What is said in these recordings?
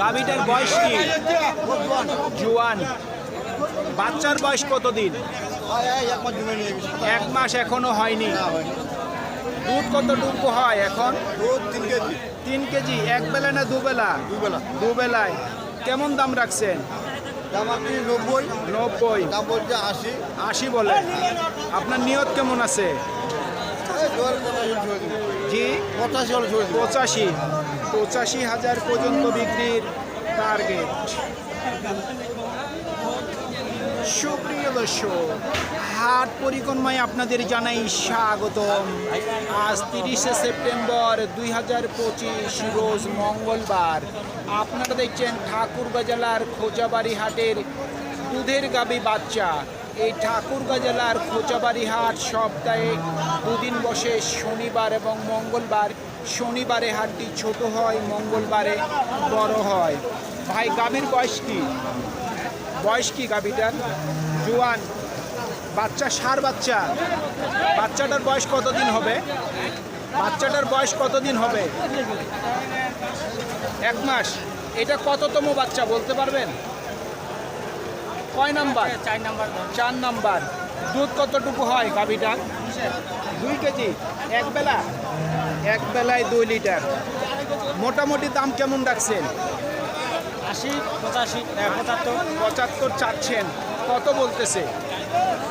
গাভিটার বয়স কি? জুয়ান। বাচ্চার বয়স কতদিন? এক মাস এখনও হয়নি। দুধ কতটুকু হয় এখন? তিন কেজি। তিন কেজি এক বেলা না দুবেলা। দুবেলা দুবেলায় কেমন দাম রাখছেন? দাম আপনি নব্বই। নব্বই। দাম বলছে আশি। আশি বলে। আপনার নিয়ত কেমন আছে? জি? পঁচাশি পঁচাশি। পঁচাশি হাজার পর্যন্ত বিক্রির টার্গেট সুপ্রিয় দর্শক, হাট পরিক্রমায় আপনাদের জানাই স্বাগতম। আজ তিরিশে সেপ্টেম্বর দুই হাজার পঁচিশ, রোজ মঙ্গলবার। আপনারা দেখছেন ঠাকুরগাঁ জেলার খোঁচাবাড়ি হাটের দুধের গাবি বাচ্চা। এই ঠাকুরগাঁ জেলার খোঁচাবাড়ি হাট সপ্তাহে দুদিন বসে শনিবার এবং মঙ্গলবার শনিবারে হাটটি ছোট হয় মঙ্গলবারে বড় হয়। ভাই গাভীর বয়স কি? বয়স কি গাভীটার? জোয়ান। বাচ্চা সার বাচ্চা? বাচ্চাটার বয়স কতদিন হবে? বাচ্চাটার বয়স কতদিন হবে? এক মাস। এটা কততম বাচ্চা বলতে পারবেন? কয় নাম্বার? চার নাম্বার। চার নাম্বার। দুধ কতটুকু হয় গাভীটার? দুই কেজি এক বেলা এক বেলায় দুই লিটার। মোটামুটি দাম কেমন রাখছেন? আশি পঁচাশি পঁচাত্তর। পঁচাত্তর চাচ্ছেন। কত বলতেছে?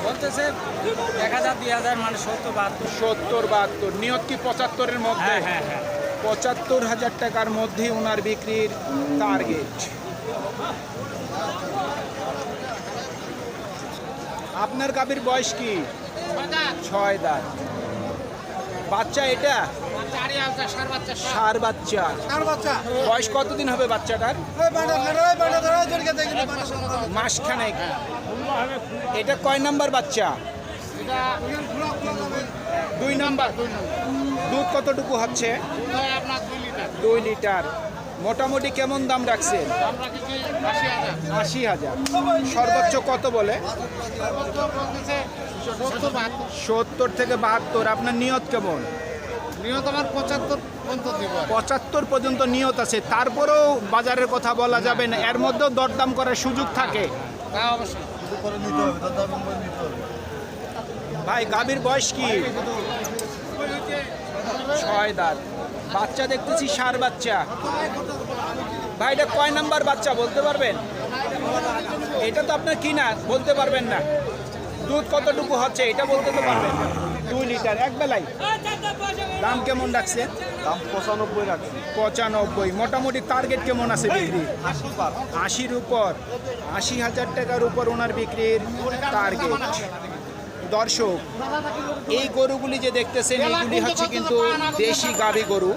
বলতেছে এক হাজার দুই হাজার মানে সত্তর বাহাত্তর। সত্তর বাহাত্তর। নিয়ত কি পঁচাত্তরের মধ্যে? হ্যাঁ হ্যাঁ হ্যাঁ। পঁচাত্তর হাজার টাকার মধ্যে ওনার বিক্রির টার্গেট আপনার গাভীর বয়স কি? ছয় দাঁত। বাচ্চা এটা? সার বাচ্চা। বয়স কতদিন হবে বাচ্চাটার? মাসখানেক। এটা কয় নাম্বার বাচ্চা? দুই নাম্বার। দুধ কতটুকু হচ্ছে? দুই লিটার। মোটামুটি কেমন দাম রাখছেন আশি হাজার। সর্বোচ্চ কত বলে? সত্তর থেকে বাহাত্তর আপনার নিয়ত কেমন? নিয়ত আমার পঁচাত্তর পর্যন্ত দিব পঁচাত্তর পর্যন্ত নিয়ত আছে তারপরেও বাজারের কথা বলা যাবে না এর মধ্যেও দরদাম করার সুযোগ থাকে। তা অবশ্যই। নিতে হবে দাদা নিতে হবে। ভাই গাভীর বয়স কি? ছয় দাঁত। বাচ্চা দেখতেছি সার বাচ্চা। ভাই এটা কয় নাম্বার বাচ্চা বলতে পারবেন? এটা তো আপনার কি না বলতে পারবেন না। দুধ কতটুকু হচ্ছে এটা বলতে তো পারবেন না। দুই লিটার এক বেলায় দাম কেমন রাখছেন দাম পঁচানব্বই রাখছি। পঁচানব্বই। মোটামুটি টার্গেট কেমন আছে বিক্রি আশির উপর। আশি হাজার টাকার উপর ওনার বিক্রির টার্গেট দর্শক এই গরুগুলি যে দেখতেছেন এইগুলি হচ্ছে কিন্তু দেশি গাভী গরু।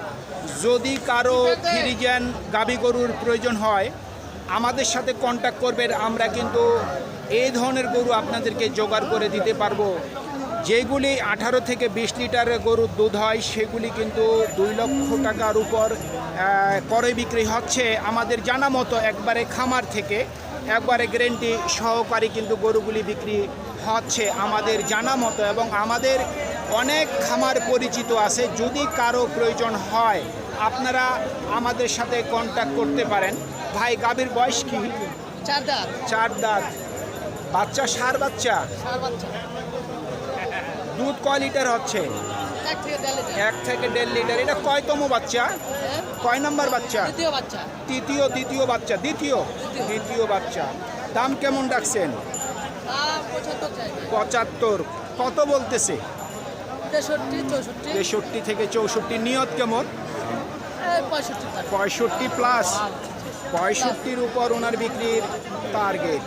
যদি কারও ফ্রিজেন গাভী গরুর প্রয়োজন হয় আমাদের সাথে কন্ট্যাক্ট করবেন, আমরা কিন্তু এই ধরনের গরু আপনাদেরকে জোগাড় করে দিতে পারব। যেগুলি আঠারো থেকে বিশ লিটার গরুর দুধ হয়, সেগুলি কিন্তু দুই লক্ষ টাকার উপর করে বিক্রি হচ্ছে। আমাদের জানা মতো একবারে খামার থেকে একবারে গ্যারেন্টি সহকারী কিন্তু গরুগুলি বিক্রি হচ্ছে। আমাদের জানা মতো এবং আমাদের অনেক খামার পরিচিত আছে, যদি কারও প্রয়োজন হয়, আপনারা আমাদের সাথে কন্ট্যাক্ট করতে পারেন। ভাই গাভীর বয়স কি? চার দাঁত। চার দাঁত। বাচ্চা সার বাচ্চা? দুধ কয় লিটার হচ্ছে? এক থেকে দেড় লিটার। এটা কয়তম বাচ্চা? হ্যাঁ? কয় নম্বর বাচ্চা? দ্বিতীয় বাচ্চা। তৃতীয় দ্বিতীয় বাচ্চা। দ্বিতীয়? দ্বিতীয়। বাচ্চা। দাম কেমন ডাকছেন? পঁচাত্তর কত বলতেছে? তেষট্টি থেকে চৌষট্টি। নিয়ত কেমন? পঁয়ষট্টি। প্লাস। পঁয়ষট্টির উপর ওনার বিক্রির টার্গেট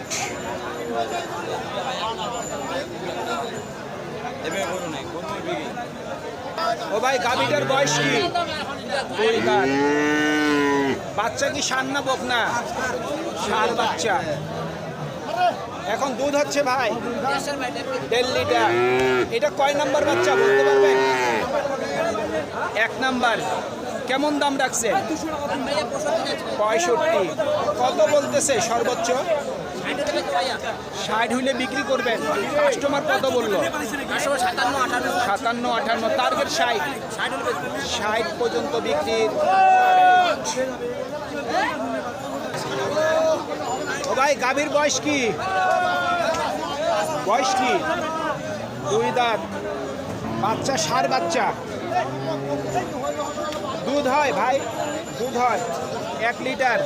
ও ভাই, গাভিটার বয়স কি? বাচ্চা কি সার না বক না? সার বাচ্চা। এখন দুধ হচ্ছে ভাই, দেড় লিটার। এটা কয় নাম্বার বাচ্চা বলতে পারবেন? এক নাম্বার। কেমন দাম রাখছে? পঁয়ষট্টি। কত বলতেছে সর্বোচ্চ? ষাট হইলে বিক্রি করবেন। কাস্টমার কত বলল? সাতান্ন আঠান্ন টার্গেট ষাট। ষাট পর্যন্ত বিক্রির ও ভাই, গাভীর বয়স কি? বয়স কি? দুই দাঁত। বাচ্চা, সার বাচ্চা? দুধ হয় ভাই দুধ হয়। এক লিটার।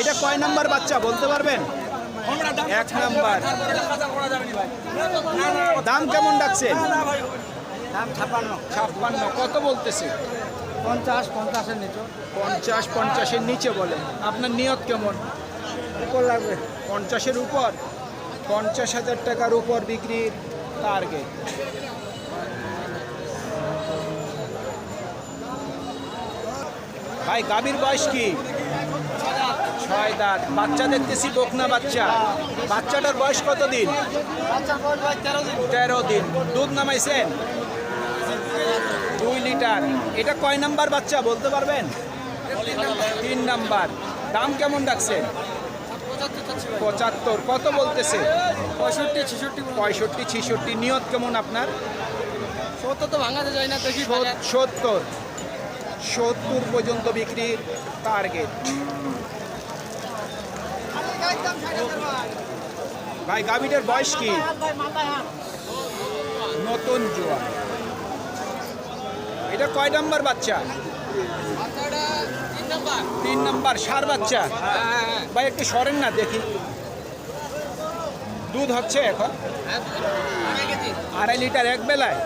এটা কয় নাম্বার বাচ্চা বলতে পারবেন? এক নাম্বার। দাম কেমন ডাকছে? দাম ছাপান্ন ছাপ্পান্ন। কত বলতেছে? পঞ্চাশ পঞ্চাশের নিচে। পঞ্চাশ পঞ্চাশের নিচে বলে। আপনার নিয়ত কেমন? উপর লাগবে। পঞ্চাশের উপর? পঞ্চাশ হাজার টাকার উপর বিক্রির টার্গেট ভাই গাভীর বয়স কি? ছয় দাঁত। বাচ্চা দেখতেছি বকনা বাচ্চা। বাচ্চাটার বয়স কত দিন তেরো দিন। দুধ নামাইছেন? দুই লিটার। এটা কয় নাম্বার বাচ্চা বলতে পারবেন? তিন নাম্বার। দাম কেমন রাখছেন? পঁচাত্তর। কত বলতেছে? পঁয়ষট্টি ছেষট্টি পঁয়ষট্টি ছিষট্টি। নিয়ত কেমন আপনার? সত্তর তো ভাঙাতে যায় না দেখি সত্তর। সত্তর পর্যন্ত বিক্রির টার্গেট ভাই গাভীটার বয়স কি? নতুন জোয়া এটা কয় নাম্বার বাচ্চা? তিন নাম্বার। সার বাচ্চা? ভাই, একটু সরেন না, দেখি। দুধ হচ্ছে এখন? আড়াই লিটার, এক বেলায়?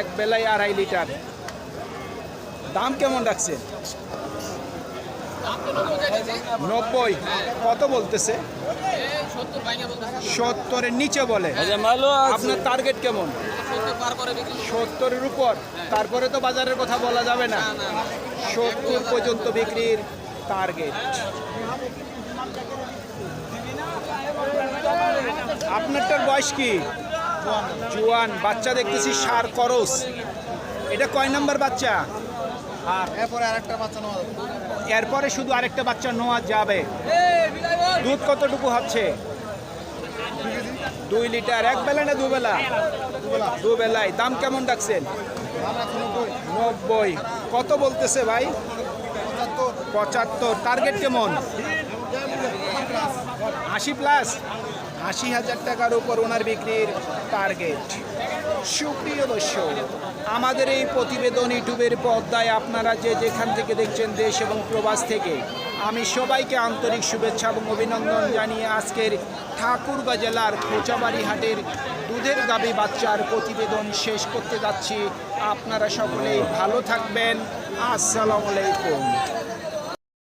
এক বেলায় আড়াই লিটার। দাম কেমন রাখছে নব্বই। কত বলতেছে? সত্তরের নিচে বলে। আপনার টার্গেট কেমন? সত্তরের উপর। তারপরে তো বাজারের কথা বলা যাবে না। সত্তর পর্যন্ত বিক্রির টার্গেট আপনারটার বয়স কি? জুয়ান বাচ্চা দেখতেছি সার করস। এটা কয় নাম্বার বাচ্চা? এরপরে আরেকটা বাচ্চা নেওয়া এরপরে শুধু আরেকটা বাচ্চা নেওয়া যাবে। দুধ কতটুকু হচ্ছে? দুই লিটার এক বেলা না দুবেলা? দুবেলায়। দাম কেমন ডাকছেন? নব্বই। কত বলতেছে ভাই? পঁচাত্তর। টার্গেট কেমন? আশি প্লাস। আশি হাজার টাকার উপর ওনার বিক্রির টার্গেট সুপ্রিয় দর্শক, আমাদের এই প্রতিবেদন ইউটিউবের পর্দায় আপনারা যে যেখান থেকে দেখছেন দেশ এবং প্রবাস থেকে, আমি সবাইকে আন্তরিক শুভেচ্ছা এবং অভিনন্দন জানিয়ে আজকের ঠাকুরগাঁ জেলার খোঁচাবাড়ি হাটের দুধের গাবি বাচ্চার প্রতিবেদন শেষ করতে যাচ্ছি। আপনারা সকলেই ভালো থাকবেন। আসসালামু আলাইকুম।